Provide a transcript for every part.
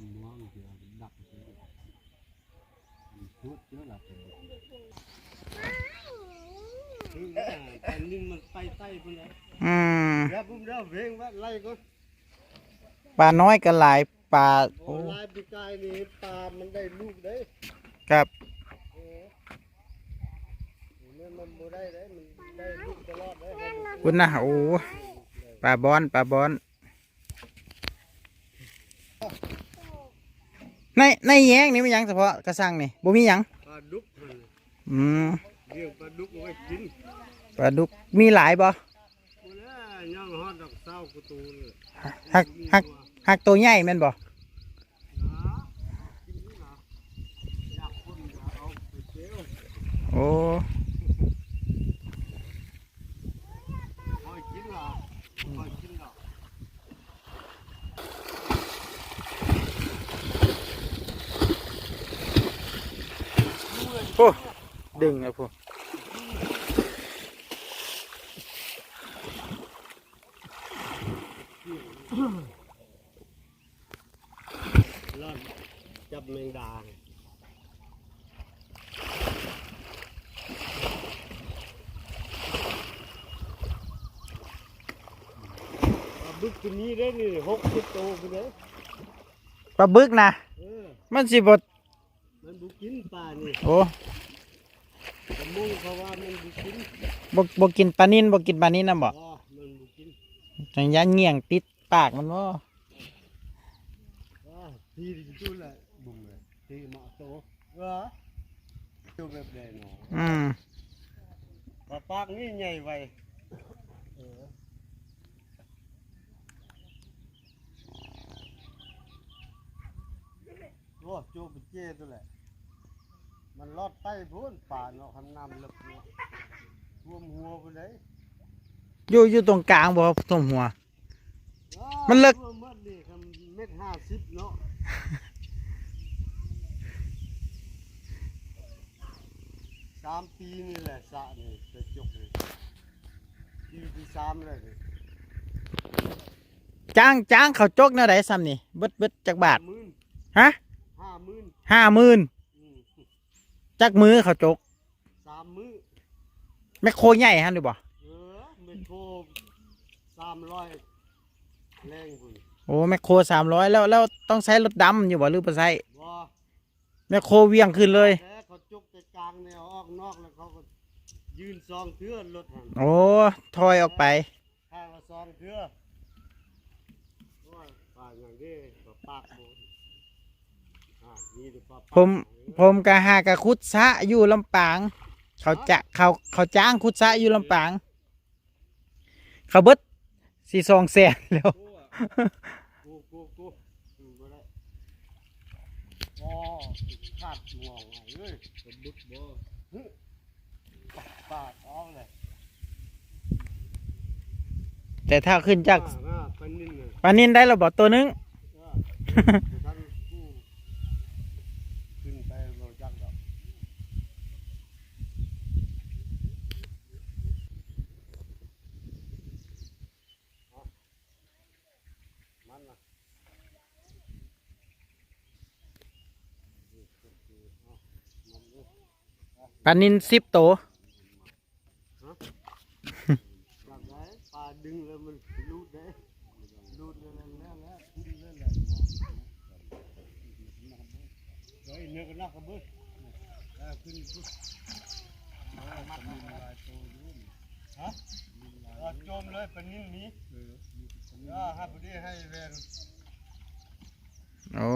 âm nó thì đặc chút chứ là phải được ปลาน้อยก็หลายปลาโอ้ลายปีกายนี่ปลามันได้ลูกเด้ครับคุณนะโอ้ปลาบอนปลาบอน ในในแยงนี่มีหยังเฉพาะกระสังนี่บ่มีหยังปลาดุกมันอืมเลี้ยงปลาดุกเอาไว้กินปลาดุกมีหลายบ่บ่แล้วย่างฮอดดอกเศร้ากูตูเลยหักหักหักตัวใหญ่แม่นบ่นะกินนี่นะอยากคนเอาไปเจียวโอ้คอยกินล่ะคอยกินล่ะ โอ้ดึงแล้วพวกร่อนจับแมงดาปลาบึกตัวนี้ได้นี่หกสิบตัวไปเลยปลาบึกนะเออมันสิบ่ มันบุกินปลานี่โอ้กระมุงเขาว่ามันบุกินบ่บ่กินปลานินบ่กินปลานินนำบ่อ๋อมันบุกินจังยันเงี่ยงติดปากมันบ่อ่าทีดิจุดละบุ้งเลยทีเหมาะโตเออดูแบบใดเนาะอืมปลาปากนี่ใหญ่ไวเออโอ้โจบเจ้ตัวแหละ มันลอดใต้พื้นป่าเนาะคันน้ำลึกเนาะท่วมหัวไปเลยอยู่อยู่ตรงกลางบ่ครับท่วมหัว มันลึก ท่วมหมดนี่คำเม็ดห้าสิบเนาะสามปีนี่แหละสระนี่จะจกเลยปีที่สามเลยนี่จ้างจ้างเขาจกแนวใดซ้ำนี่เบิดเบิดจักบาท หมื่นฮะ ห้าหมื่นห้าหมื่นอืม จักมือเขาจกสามมื้อแมคโครใหญ่ฮะดูบ่เออเม็ดโคสามร้อยแรงคุณโอ้แมคโครสามร้อยแล้วแล้วต้องใช้รถดำอยู่บ่หรือบ่ใช้บ่แมคโครเวียงขึ้นเลยแต่เขาจกแต่กลางแนวออกนอกแล้วเขาก็ยืนซองเทือรถหันโอ้ถอยออกไปข้างละซองเทือโอ้ยปากอย่างนี้ก็ปากโบนอ่านี่ดูปาก ผมผมกะหากะคุดซะอยู่ลำปาง เขาจะเขาเขาจ้างคุดซะอยู่ลำปาง เขาเบิดสี่สองแสนแล้วกูกูกูกูบ่ได้อ๋อขาดงวงไงเอ้ยเป็นบึกบ่ฮึปากปากออกเลยแต่ถ้าขึ้นจากอ่าอ่าเป็นนิดหนึ่งปลานินได้แล้วบ่ตัวหนึง อ่าท่านกู้ขึ้นไปโรจักดอกเอามันน่ะนี่คือเอามันนี่ ปลานินสิบโตวจับได้ปลาดึงแล้วมันลูดได้ลูดแล้วแล้วแล้วขึ้นแล้วแหละเฮ้ยเนื้อกันนักกระเบื้ออ่าขึ้นปุ๊บเอามัดมันลายโตอยู่นี่ฮะอ่าโจมเลยเป็นนิ่งนี้อ่าให้พอดีให้เวนโอ้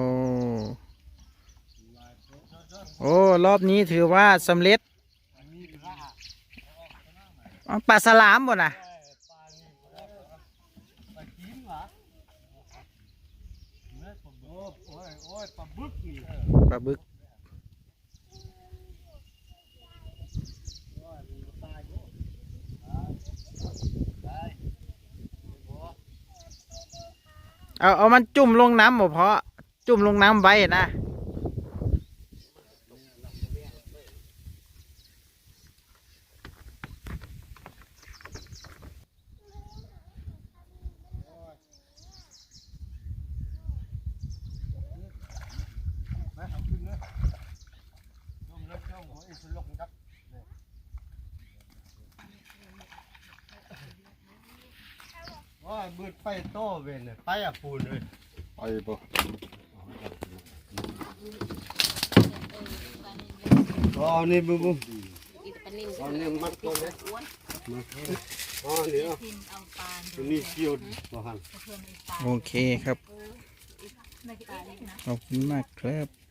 ลายโตเจ้าเจ้า โอ้ รอบนี้ถือว่าสำเร็จปลาสลามบ่นะปลานี่ปลาปลาจีนหรอเนื้อปลาบึกเอา เอามันจุ่มลงน้ำบ่เพาะ จุ่มลงน้ำไว้นะ ไปเอาขึ้นเลยจมเลยเจ้าหัว บืดไปโต้เวนเนี่ยไปอะปูนเลยไปบ่อ๋อนี่บุ้มบุ้มอีกปนินอ๋อนี่มัดตัวเลยอ้วนอ๋อนี่อะทินเอาปานตัวนี้เกี่ยวบ่หันเพิ่มอีกปานโอเคครับไม่ตายนี่นะขอบคุณมากครับ